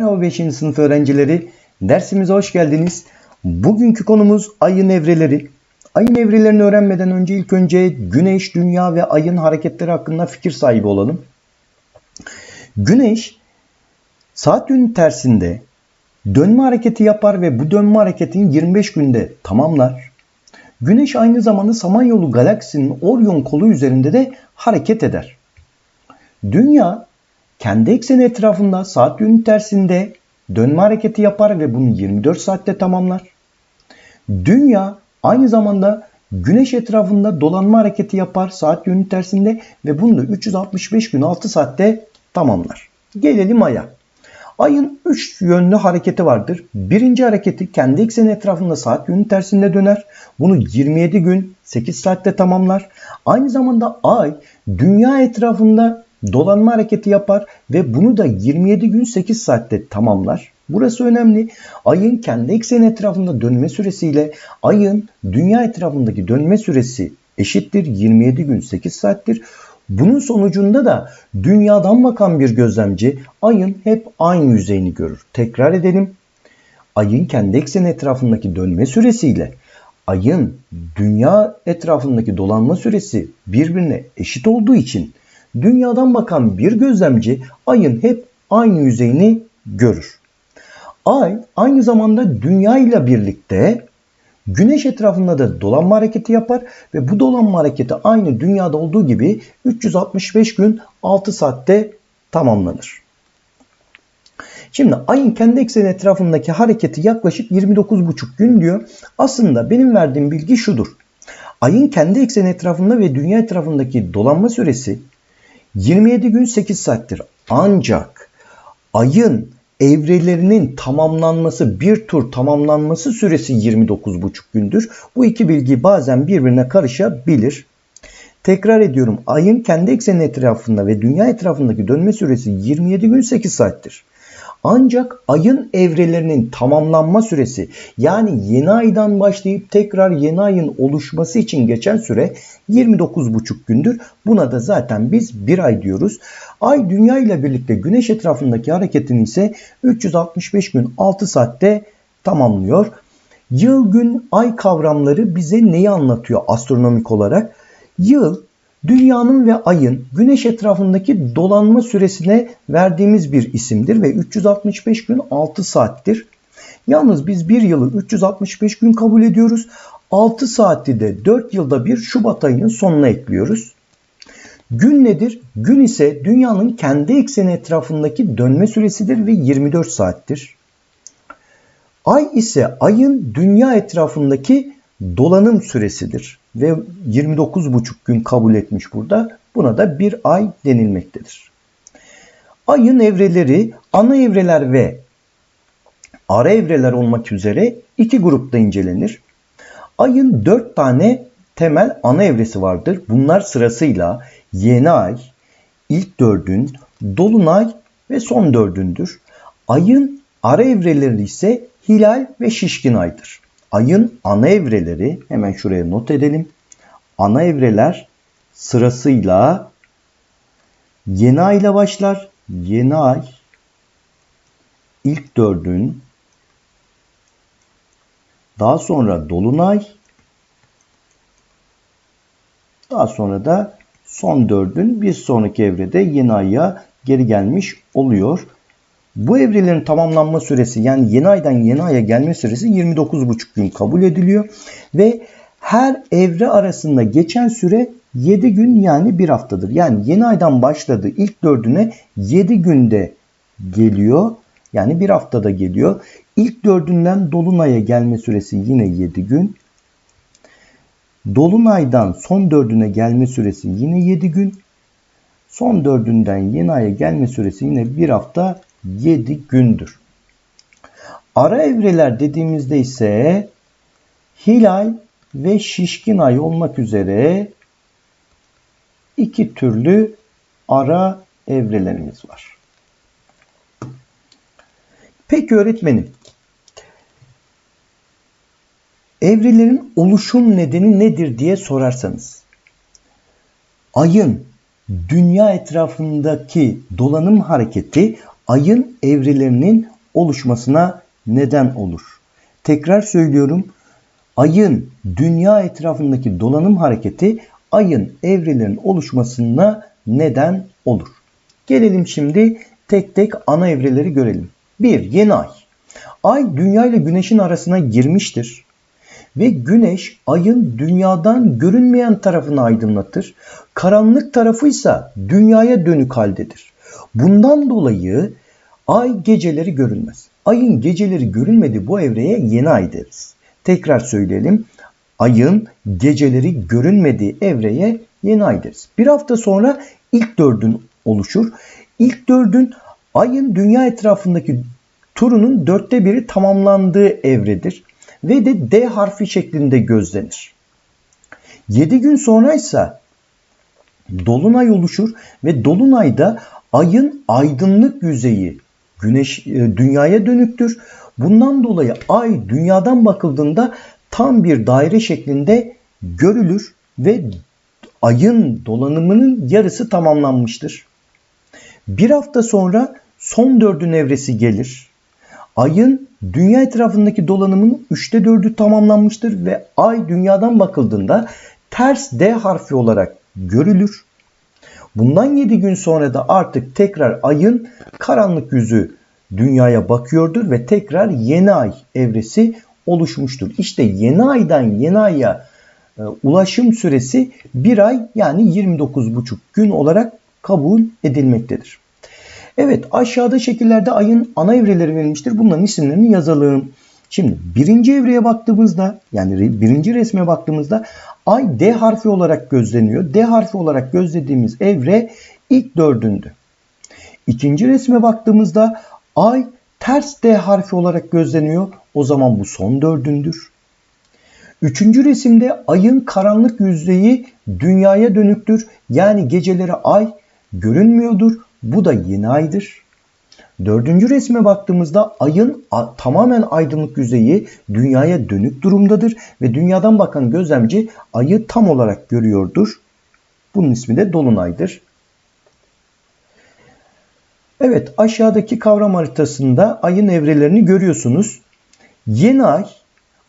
5. sınıf öğrencileri. Dersimize hoş geldiniz. Bugünkü konumuz ayın evreleri. Ayın evrelerini öğrenmeden önce ilk önce Güneş, Dünya ve ayın hareketleri hakkında fikir sahibi olalım. Güneş saat yönü tersinde dönme hareketi yapar ve bu dönme hareketini 25 günde tamamlar. Güneş aynı zamanda Samanyolu galaksisinin Orion kolu üzerinde de hareket eder. Dünya kendi ekseni etrafında saat yönü tersinde dönme hareketi yapar ve bunu 24 saatte tamamlar. Dünya aynı zamanda Güneş etrafında dolanma hareketi yapar saat yönü tersinde ve bunu da 365 gün 6 saatte tamamlar. Gelelim Ay'a. Ayın 3 yönlü hareketi vardır. Birinci hareketi kendi ekseni etrafında saat yönü tersinde döner. Bunu 27 gün 8 saatte tamamlar. Aynı zamanda Ay dünya etrafında dolanma hareketi yapar ve bunu da 27 gün 8 saatte tamamlar. Burası önemli. Ayın kendi ekseni etrafında dönme süresiyle ayın dünya etrafındaki dönme süresi eşittir 27 gün 8 saattir. Bunun sonucunda da dünyadan bakan bir gözlemci ayın hep aynı yüzeyini görür. Tekrar edelim. Ayın kendi ekseni etrafındaki dönme süresiyle ayın dünya etrafındaki dolanma süresi birbirine eşit olduğu için dünyadan bakan bir gözlemci ayın hep aynı yüzeyini görür. Ay aynı zamanda dünya ile birlikte Güneş etrafında da dolanma hareketi yapar ve bu dolanma hareketi aynı dünyada olduğu gibi 365 gün 6 saatte tamamlanır. Şimdi ayın kendi ekseni etrafındaki hareketi yaklaşık 29,5 gün diyor. Aslında benim verdiğim bilgi şudur. Ayın kendi ekseni etrafında ve dünya etrafındaki dolanma süresi 27 gün 8 saattir. Ancak ayın evrelerinin tamamlanması, bir tur tamamlanması süresi 29,5 gündür. Bu iki bilgi bazen birbirine karışabilir. Tekrar ediyorum. Ayın kendi ekseni etrafında ve dünya etrafındaki dönme süresi 27 gün 8 saattir. Ancak ayın evrelerinin tamamlanma süresi yani yeni aydan başlayıp tekrar yeni ayın oluşması için geçen süre 29,5 gündür. Buna da zaten biz bir ay diyoruz. Ay dünya ile birlikte güneş etrafındaki hareketini ise 365 gün 6 saatte tamamlıyor. Yıl gün ay kavramları bize neyi anlatıyor astronomik olarak? Yıl Dünyanın ve ayın güneş etrafındaki dolanma süresine verdiğimiz bir isimdir ve 365 gün 6 saattir. Yalnız biz bir yılı 365 gün kabul ediyoruz. 6 saati de 4 yılda bir Şubat ayının sonuna ekliyoruz. Gün nedir? Gün ise dünyanın kendi ekseni etrafındaki dönme süresidir ve 24 saattir. Ay ise ayın dünya etrafındaki dolanım süresidir ve 29,5 gün kabul etmiş burada. Buna da bir ay denilmektedir. Ayın evreleri ana evreler ve ara evreler olmak üzere iki grupta incelenir. Ayın dört tane temel ana evresi vardır. Bunlar sırasıyla yeni ay, ilk dördün, dolunay ve son dördündür. Ayın ara evreleri ise hilal ve şişkin aydır. Ayın ana evreleri hemen şuraya not edelim. Ana evreler sırasıyla yeni ay ile başlar. Yeni ay ilk dördün daha sonra dolunay daha sonra da son dördün bir sonraki evrede yeni aya geri gelmiş oluyor. Bu evrelerin tamamlanma süresi yani yeni aydan yeni aya gelme süresi 29,5 gün kabul ediliyor. Ve her evre arasında geçen süre 7 gün yani bir haftadır. Yani yeni aydan başladı ilk dördüne 7 günde geliyor. Yani bir haftada geliyor. İlk dördünden Dolunay'a gelme süresi yine 7 gün. Dolunay'dan son dördüne gelme süresi yine 7 gün. Son dördünden yeni aya gelme süresi yine bir hafta 7 gündür. Ara evreler dediğimizde ise hilal ve şişkin ay olmak üzere iki türlü ara evrelerimiz var. Peki öğretmenim, evrelerin oluşum nedeni nedir diye sorarsanız, ayın dünya etrafındaki dolanım hareketi ayın evrelerinin oluşmasına neden olur. Tekrar söylüyorum. Ayın dünya etrafındaki dolanım hareketi ayın evrelerin oluşmasına neden olur. Gelelim şimdi tek tek ana evreleri görelim. 1. Yeni ay. Ay dünya ile güneşin arasına girmiştir. Ve güneş ayın dünyadan görünmeyen tarafını aydınlatır. Karanlık tarafı ise dünyaya dönük haldedir. Bundan dolayı ay geceleri görünmez. Ayın geceleri görünmedi bu evreye yeni ay deriz. Tekrar söyleyelim. Ayın geceleri görünmediği evreye yeni ay deriz. Bir hafta sonra ilk dördün oluşur. İlk dördün ayın dünya etrafındaki turunun dörtte biri tamamlandığı evredir ve de D harfi şeklinde gözlenir. 7 gün sonra ise dolunay oluşur ve dolunayda ayın aydınlık yüzeyi güneş e, dünyaya dönüktür. Bundan dolayı ay dünyadan bakıldığında tam bir daire şeklinde görülür ve ayın dolanımının yarısı tamamlanmıştır. Bir hafta sonra son dördün evresi gelir. Ayın dünya etrafındaki dolanımının üçte dördü tamamlanmıştır ve ay dünyadan bakıldığında ters D harfi olarak görülür. Bundan 7 gün sonra da artık tekrar ayın karanlık yüzü dünyaya bakıyordur ve tekrar yeni ay evresi oluşmuştur. İşte yeni aydan yeni aya e, ulaşım süresi bir ay yani 29,5 gün olarak kabul edilmektedir. Evet aşağıda şekillerde ayın ana evreleri verilmiştir. Bunların isimlerini yazalım. Şimdi birinci evreye baktığımızda yani birinci resme baktığımızda ay D harfi olarak gözleniyor. D harfi olarak gözlediğimiz evre ilk dördündü. İkinci resme baktığımızda ay ters D harfi olarak gözleniyor. O zaman bu son dördündür. Üçüncü resimde ayın karanlık yüzeyi dünyaya dönüktür. Yani geceleri ay görünmüyordur. Bu da yeni aydır. Dördüncü resme baktığımızda ayın tamamen aydınlık yüzeyi dünyaya dönük durumdadır ve dünyadan bakan gözlemci ayı tam olarak görüyordur. Bunun ismi de dolunaydır. Evet aşağıdaki kavram haritasında ayın evrelerini görüyorsunuz. Yeni ay,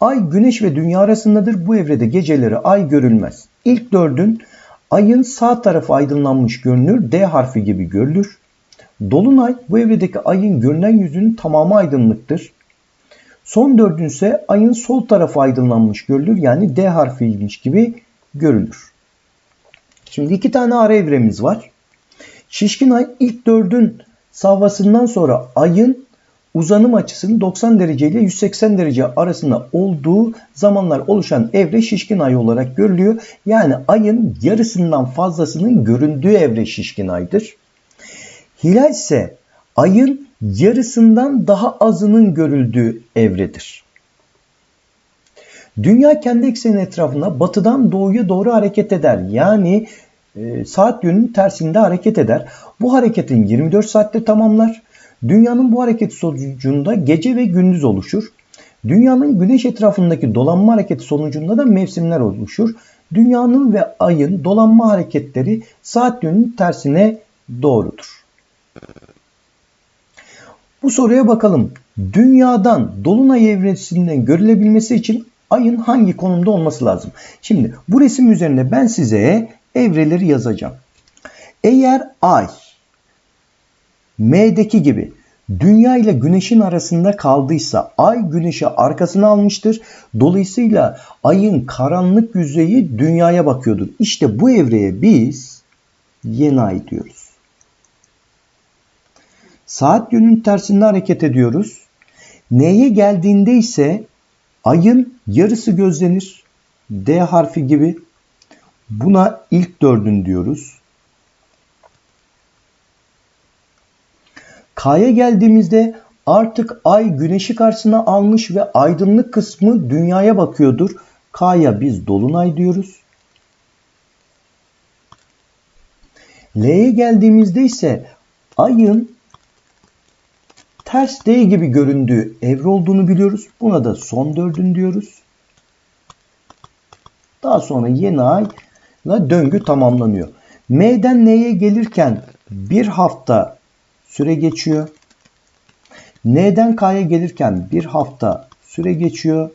ay güneş ve dünya arasındadır. Bu evrede geceleri ay görülmez. İlk dördün ayın sağ tarafı aydınlanmış görünür. D harfi gibi görülür. Dolunay bu evredeki ayın görünen yüzünün tamamı aydınlıktır. Son dördün ise ayın sol tarafı aydınlanmış görülür. Yani D harfiymiş gibi görülür. Şimdi iki tane ara evremiz var. Şişkin ay ilk dördün savvasından sonra ayın uzanım açısının 90 derece ile 180 derece arasında olduğu zamanlar oluşan evre şişkin ay olarak görülüyor. Yani ayın yarısından fazlasının göründüğü evre şişkin aydır. Hilal ise ayın yarısından daha azının görüldüğü evredir. Dünya kendi ekseni etrafında batıdan doğuya doğru hareket eder. Yani e, saat yönünün tersinde hareket eder. Bu hareketin 24 saatte tamamlar. Dünyanın bu hareket sonucunda gece ve gündüz oluşur. Dünyanın güneş etrafındaki dolanma hareketi sonucunda da mevsimler oluşur. Dünyanın ve ayın dolanma hareketleri saat yönünün tersine doğrudur. Bu soruya bakalım. Dünyadan dolunay evresinden görülebilmesi için ayın hangi konumda olması lazım? Şimdi bu resim üzerinde ben size evreleri yazacağım. Eğer ay M'deki gibi Dünya ile Güneş'in arasında kaldıysa Ay Güneş'i arkasına almıştır. Dolayısıyla Ay'ın karanlık yüzeyi Dünya'ya bakıyordur. İşte bu evreye biz yeni ay diyoruz. Saat yönünün tersinde hareket ediyoruz. Neye geldiğinde ise ayın yarısı gözlenir. D harfi gibi. Buna ilk dördün diyoruz. K'ya geldiğimizde artık ay güneşi karşısına almış ve aydınlık kısmı dünyaya bakıyordur. K'ya biz dolunay diyoruz. L'ye geldiğimizde ise ayın ters D gibi göründüğü evre olduğunu biliyoruz. Buna da son dördün diyoruz. Daha sonra yeni ayla döngü tamamlanıyor. M'den N'ye gelirken bir hafta süre geçiyor. N'den K'ya gelirken bir hafta süre geçiyor.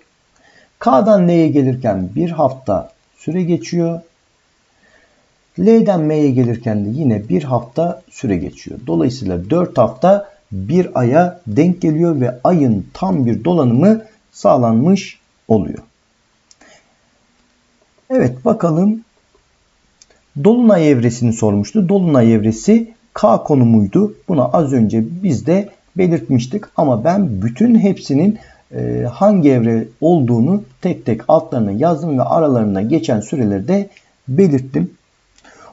K'dan L'ye gelirken bir hafta süre geçiyor. L'den M'ye gelirken de yine bir hafta süre geçiyor. Dolayısıyla 4 hafta bir aya denk geliyor ve ayın tam bir dolanımı sağlanmış oluyor. Evet bakalım. Dolunay evresini sormuştu. Dolunay evresi K konumuydu. Buna az önce biz de belirtmiştik ama ben bütün hepsinin e, hangi evre olduğunu tek tek altlarına yazdım ve aralarında geçen süreleri de belirttim.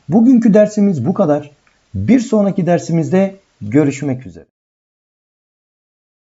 Bugünkü dersimiz bu kadar. Bir sonraki dersimizde görüşmek üzere.